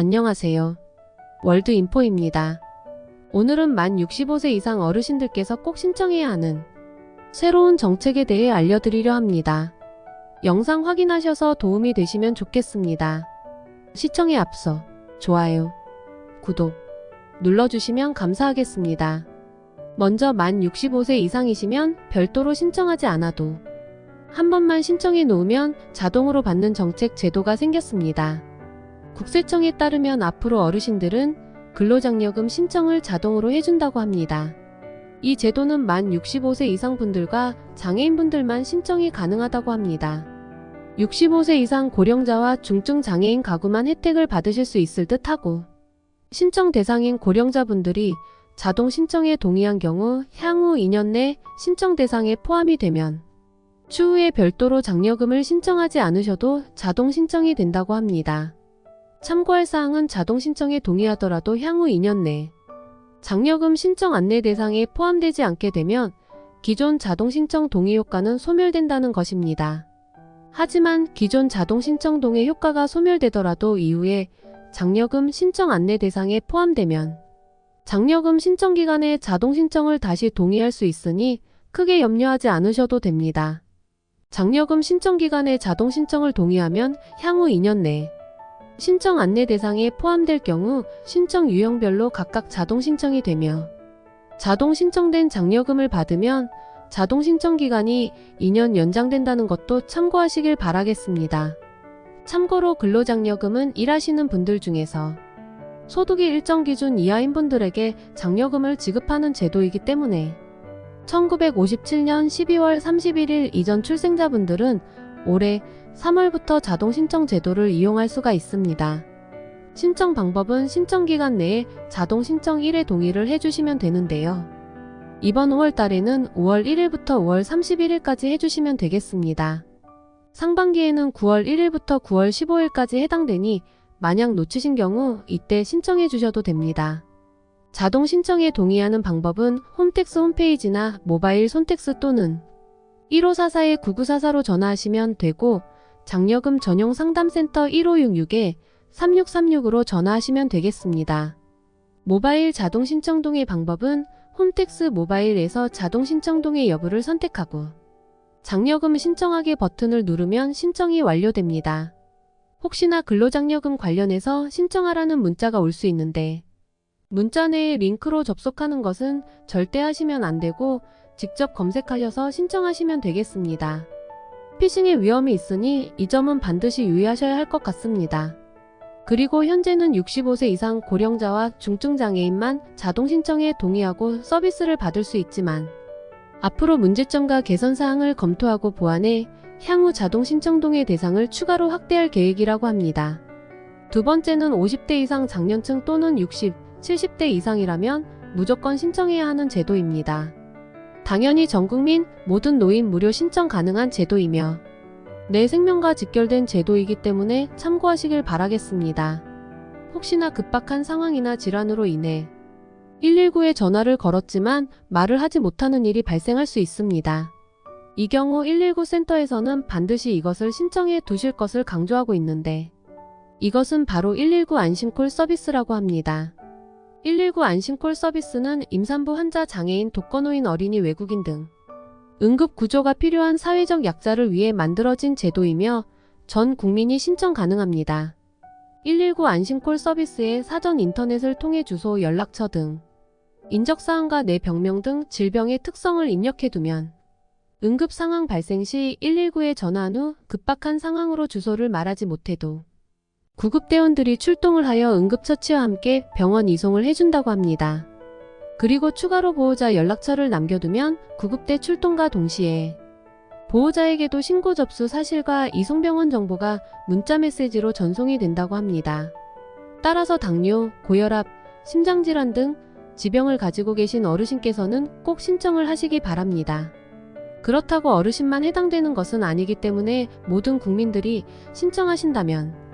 안녕하세요. 월드인포입니다. 오늘은 만 65세 이상 어르신들께서 꼭 신청해야 하는 새로운 정책에 대해 알려드리려 합니다. 영상 확인하셔서 도움이 되시면 좋겠습니다. 시청에 앞서 좋아요, 구독 눌러주시면 감사하겠습니다. 먼저 만 65세 이상이시면 별도로 신청하지 않아도 한 번만 신청해 놓으면 자동으로 받는 정책 제도가 생겼습니다. 국세청에 따르면 앞으로 어르신들은 근로장려금 신청을 자동으로 해준다고 합니다. 이 제도는 만 65세 이상 분들과 장애인분들만 신청이 가능하다고 합니다. 65세 이상 고령자와 중증 장애인 가구만 혜택을 받으실 수 있을 듯 하고 신청 대상인 고령자분들이 자동 신청에 동의한 경우 향후 2년 내 신청 대상에 포함이 되면 추후에 별도로 장려금을 신청하지 않으셔도 자동 신청이 된다고 합니다. 참고할 사항은 자동 신청에 동의하더라도 향후 2년 내 장려금 신청 안내 대상에 포함되지 않게 되면 기존 자동 신청 동의 효과는 소멸된다는 것입니다. 하지만 기존 자동 신청 동의 효과가 소멸되더라도 이후에 장려금 신청 안내 대상에 포함되면 장려금 신청 기간에 자동 신청을 다시 동의할 수 있으니 크게 염려하지 않으셔도 됩니다. 장려금 신청 기간에 자동 신청을 동의하면 향후 2년 내 신청 안내 대상에 포함될 경우 신청 유형별로 각각 자동 신청이 되며 자동 신청된 장려금을 받으면 자동 신청 기간이 2년 연장된다는 것도 참고하시길 바라겠습니다. 참고로 근로장려금은 일하시는 분들 중에서 소득이 일정 기준 이하인 분들에게 장려금을 지급하는 제도이기 때문에 1957년 12월 31일 이전 출생자분들은 올해 3월부터 자동 신청 제도를 이용할 수가 있습니다. 신청 방법은 신청 기간 내에 자동 신청 1회 동의를 해주시면 되는데요. 이번 5월 달에는 5월 1일부터 5월 31일까지 해주시면 되겠습니다. 상반기에는 9월 1일부터 9월 15일까지 해당되니 만약 놓치신 경우 이때 신청해 주셔도 됩니다. 자동 신청에 동의하는 방법은 홈택스 홈페이지나 모바일 손택스 또는 1544-9944로 전화하시면 되고 장려금 전용 상담센터 1566에 3636으로 전화하시면 되겠습니다. 모바일 자동 신청 동의 방법은 홈택스 모바일에서 자동 신청 동의 여부를 선택하고 장려금 신청하기 버튼을 누르면 신청이 완료됩니다. 혹시나 근로장려금 관련해서 신청하라는 문자가 올 수 있는데 문자 내에 링크로 접속하는 것은 절대 하시면 안 되고 직접 검색하셔서 신청하시면 되겠습니다. 피싱의 위험이 있으니 이 점은 반드시 유의하셔야 할 것 같습니다. 그리고 현재는 65세 이상 고령자와 중증 장애인만 자동 신청에 동의하고 서비스를 받을 수 있지만 앞으로 문제점과 개선 사항을 검토하고 보완해 향후 자동 신청 동의 대상을 추가로 확대할 계획이라고 합니다. 두 번째는 50대 이상 장년층 또는 60, 70대 이상이라면 무조건 신청해야 하는 제도입니다. 당연히 전 국민 모든 노인 무료 신청 가능한 제도이며 내 생명과 직결된 제도이기 때문에 참고하시길 바라겠습니다. 혹시나 급박한 상황이나 질환으로 인해 119에 전화를 걸었지만 말을 하지 못하는 일이 발생할 수 있습니다. 이 경우 119 센터에서는 반드시 이것을 신청해 두실 것을 강조하고 있는데 이것은 바로 119 안심콜 서비스라고 합니다. 119 안심콜 서비스는 임산부 환자 장애인 독거노인 어린이 외국인 등 응급 구조가 필요한 사회적 약자를 위해 만들어진 제도이며 전 국민이 신청 가능합니다. 119 안심콜 서비스에 사전 인터넷을 통해 주소, 연락처 등 인적사항과 내 병명 등 질병의 특성을 입력해두면 응급 상황 발생 시 119에 전화한 후 급박한 상황으로 주소를 말하지 못해도 구급대원들이 출동을 하여 응급처치와 함께 병원 이송을 해준다고 합니다. 그리고 추가로 보호자 연락처를 남겨두면 구급대 출동과 동시에 보호자에게도 신고 접수 사실과 이송병원 정보가 문자 메시지로 전송이 된다고 합니다. 따라서 당뇨, 고혈압, 심장질환 등 지병을 가지고 계신 어르신께서는 꼭 신청을 하시기 바랍니다. 그렇다고 어르신만 해당되는 것은 아니기 때문에 모든 국민들이 신청하신다면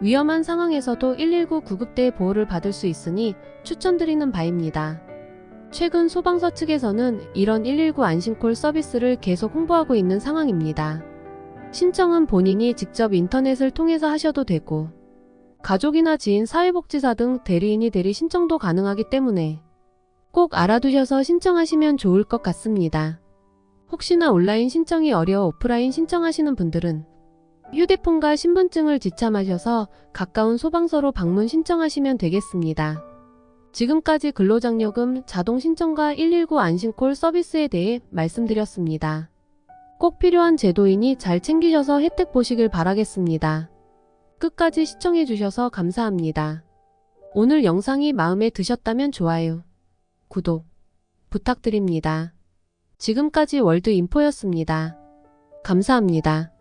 위험한 상황에서도 119 구급대의 보호를 받을 수 있으니 추천드리는 바입니다. 최근 소방서 측에서는 이런 119 안심콜 서비스를 계속 홍보하고 있는 상황입니다. 신청은 본인이 직접 인터넷을 통해서 하셔도 되고 가족이나 지인, 사회복지사 등 대리인이 대리 신청도 가능하기 때문에 꼭 알아두셔서 신청하시면 좋을 것 같습니다. 혹시나 온라인 신청이 어려워 오프라인 신청하시는 분들은 휴대폰과 신분증을 지참하셔서 가까운 소방서로 방문 신청하시면 되겠습니다. 지금까지 근로장려금 자동 신청과 119 안심콜 서비스에 대해 말씀드렸습니다. 꼭 필요한 제도이니 잘 챙기셔서 혜택 보시길 바라겠습니다. 끝까지 시청해주셔서 감사합니다. 오늘 영상이 마음에 드셨다면 좋아요, 구독 부탁드립니다. 지금까지 월드인포였습니다. 감사합니다.